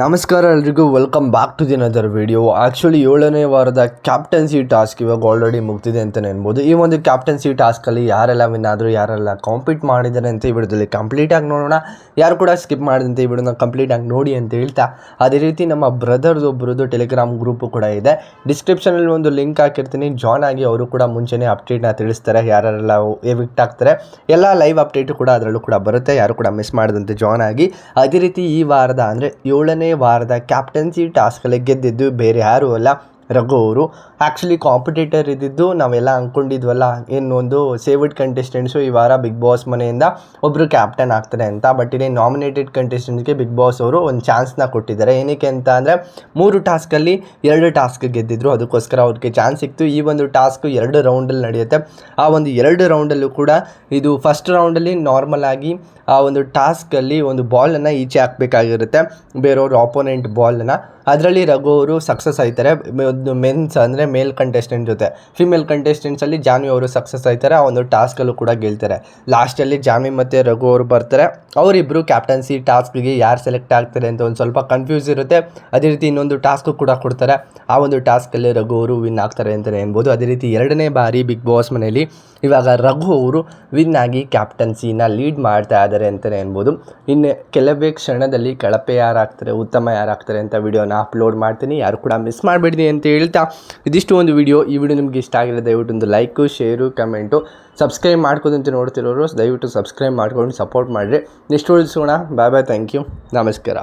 ನಮಸ್ಕಾರ ಎಲ್ರಿಗೂ welcome back to ದಿನ ಅದರ್ ವಿಡಿಯೋ ಆ್ಯಕ್ಚುಲಿ ಏಳನೇ ವಾರದ ಕ್ಯಾಪ್ಟನ್ಸಿ ಟಾಸ್ಕ್ ಇವಾಗ ಆಲ್ರೆಡಿ ಮುಗ್ದಿದೆ ಅಂತಲೇ ಅನ್ಬೋದು. ಈ ಒಂದು ಕ್ಯಾಪ್ಟನ್ಸಿ ಟಾಸ್ಕಲ್ಲಿ ಯಾರೆಲ್ಲ ವಿನ್ ಆದರೂ, ಯಾರೆಲ್ಲ ಕಾಂಪೀಟ್ ಮಾಡಿದ್ದಾರೆ ಅಂತ ಈ ವಿಡಿಯೋದಲ್ಲಿ ಕಂಪ್ಲೀಟಾಗಿ ನೋಡೋಣ. ಯಾರು ಕೂಡ ಸ್ಕಿಪ್ ಮಾಡಿದಂತೆ ಈ ವಿಡಿಯೋನ ಕಂಪ್ಲೀಟಾಗಿ ನೋಡಿ ಅಂತ ಹೇಳ್ತಾ. ಅದೇ ರೀತಿ ನಮ್ಮ ಬ್ರದರ್ದು ಒಬ್ಬರದ್ದು ಟೆಲಿಗ್ರಾಮ್ ಗ್ರೂಪು ಕೂಡ ಇದೆ. ಡಿಸ್ಕ್ರಿಪ್ಷನಲ್ಲಿ ಒಂದು ಲಿಂಕ್ ಹಾಕಿರ್ತೀನಿ. ಜಾಯ್ನ್ ಆಗಿ ಅವರು ಕೂಡ ಮುಂಚೆನೇ ಅಪ್ಡೇಟ್ನ ತಿಳಿಸ್ತಾರೆ. ಯಾರೆಲ್ಲ ಎವಿಕ್ಟ್ ಆಗ್ತಾರೆ. ಎಲ್ಲ ಲೈವ್ ಅಪ್ಡೇಟು ಕೂಡ ಅದರಲ್ಲೂ ಕೂಡ ಬರುತ್ತೆ. ಯಾರು ಕೂಡ ಮಿಸ್ ಮಾಡದಂತೆ ಜಾಯ್ನ್ ಆಗಿ. ಅದೇ ರೀತಿ ಈ ವಾರದ ಅಂದರೆ ಏಳನೇ ವಾರದ ಕ್ಯಾಪ್ಟನ್ಸಿ ಟಾಸ್ಕಲ್ಲಿ ಗೆದ್ದಿದ್ದು ಬೇರೆ ಯಾರೂ ಅಲ್ಲ. ರಘು ಅವರು. ಆ್ಯಕ್ಚುಲಿ ಕಾಂಪಿಟೇಟರ್ ಇದ್ದಿದ್ದು ನಾವೆಲ್ಲ ಅಂದ್ಕೊಂಡಿದ್ವಲ್ಲ ಏನು ಒಂದು ಸೇವ್ಡ್ ಕಂಟೆಸ್ಟೆಂಟ್ಸು ಈ ವಾರ ಬಿಗ್ ಬಾಸ್ ಮನೆಯಿಂದ ಒಬ್ಬರು ಕ್ಯಾಪ್ಟನ್ ಆಗ್ತಾರೆ ಅಂತ. ಬಟ್ ಇಲ್ಲಿ ನಾಮಿನೇಟೆಡ್ ಕಂಟೆಸ್ಟೆಂಟ್ಸ್ಗೆ ಬಿಗ್ ಬಾಸ್ ಅವರು ಒಂದು ಚಾನ್ಸ್ನ ಕೊಟ್ಟಿದ್ದಾರೆ. ಏನಕ್ಕೆ ಅಂತ ಅಂದರೆ, ಮೂರು ಟಾಸ್ಕಲ್ಲಿ ಎರಡು ಟಾಸ್ಕ್ ಗೆದ್ದಿದ್ರು. ಅದಕ್ಕೋಸ್ಕರ ಅವ್ರಿಗೆ ಚಾನ್ಸ್ ಸಿಕ್ತು. ಈ ಒಂದು ಟಾಸ್ಕ್ ಎರಡು ರೌಂಡಲ್ಲಿ ನಡೆಯುತ್ತೆ. ಆ ಒಂದು ಎರಡು ರೌಂಡಲ್ಲೂ ಕೂಡ ಇದು ಫಸ್ಟ್ ರೌಂಡಲ್ಲಿ ನಾರ್ಮಲ್ ಆಗಿ ಆ ಒಂದು ಟಾಸ್ಕಲ್ಲಿ ಒಂದು ಬಾಲನ್ನು ಈಚೆ ಹಾಕಬೇಕಾಗಿರುತ್ತೆ. ಬೇರೆಯವ್ರ ಆಪೋನೆಂಟ್ ಬಾಲನ್ನು ಅದರಲ್ಲಿ ರಘು ಅವರು ಸಕ್ಸಸ್ ಆಯ್ತಾರೆ. ಒಂದು ಮೆನ್ಸ್ ಅಂದರೆ ಮೇಲ್ ಕಂಟೆಸ್ಟೆಂಟ್ ಜೊತೆ. ಫಿಮೇಲ್ ಕಂಟೆಸ್ಟೆಂಟ್ಸಲ್ಲಿ ಜಾನ್ವಿ ಅವರು ಸಕ್ಸಸ್ ಆಯ್ತಾರೆ, ಆ ಒಂದು ಟಾಸ್ಕಲ್ಲೂ ಕೂಡ ಗೆಲ್ತಾರೆ. ಲಾಸ್ಟಲ್ಲಿ ಜಾನ್ವಿ ಮತ್ತು ರಘು ಅವರು ಬರ್ತಾರೆ. ಅವರಿಬ್ಬರು ಕ್ಯಾಪ್ಟನ್ಸಿ ಟಾಸ್ಕ್ಗೆ ಯಾರು ಸೆಲೆಕ್ಟ್ ಆಗ್ತಾರೆ ಅಂತ ಒಂದು ಸ್ವಲ್ಪ ಕನ್ಫ್ಯೂಸ್ ಇರುತ್ತೆ. ಅದೇ ರೀತಿ ಇನ್ನೊಂದು ಟಾಸ್ಕ್ ಕೂಡ ಕೊಡ್ತಾರೆ. ಆ ಒಂದು ಟಾಸ್ಕಲ್ಲಿ ರಘು ಅವರು ವಿನ್ ಆಗ್ತಾರೆ ಅಂತಲೇ ಅನ್ಬೋದು ಅದೇ ರೀತಿ ಎರಡನೇ ಬಾರಿ ಬಿಗ್ ಬಾಸ್ ಮನೆಯಲ್ಲಿ ಇವಾಗ ರಘು ಅವರು ವಿನ್ ಆಗಿ ಕ್ಯಾಪ್ಟನ್ಸಿನ ಲೀಡ್ ಮಾಡ್ತಾ ಇದ್ದಾರೆ ಅಂತಲೇ ಅನ್ಬೋದು ಇನ್ನು ಕೆಲವೇ ಕ್ಷಣದಲ್ಲಿ ಕಳಪೆ ಯಾರಾಗ್ತಾರೆ ಉತ್ತಮ ಯಾರಾಗ್ತಾರೆ ಅಂತ ವಿಡಿಯೋನ ಅಪ್ಲೋಡ್ ಮಾಡ್ತೀನಿ. ಯಾರು ಕೂಡ ಮಿಸ್ ಮಾಡಬೇಡಿ ಅಂತ ಹೇಳ್ತಾ ಇದಿಷ್ಟು ಒಂದು ವಿಡಿಯೋ ಈ ವಿಡಿಯೋ ನಿಮಗೆ ಇಷ್ಟ ಆಗಿರೋ ದಯವಿಟ್ಟು ಒಂದು ಲೈಕು ಶೇರು ಕಮೆಂಟು ಸಬ್ಸ್ಕ್ರೈಬ್ ಮಾಡ್ಕೋದಂತ ನೋಡ್ತಿರೋರು, ದಯವಿಟ್ಟು ಸಬ್ಸ್ಕ್ರೈಬ್ ಮಾಡ್ಕೊಂಡು ಸಪೋರ್ಟ್ ಮಾಡಿರಿ. ನೆಕ್ಸ್ಟ್ ಉಳಿಸೋಣ ಬಾಯ್ ಬಾಯ್ ಥ್ಯಾಂಕ್ ಯು ನಮಸ್ಕಾರ.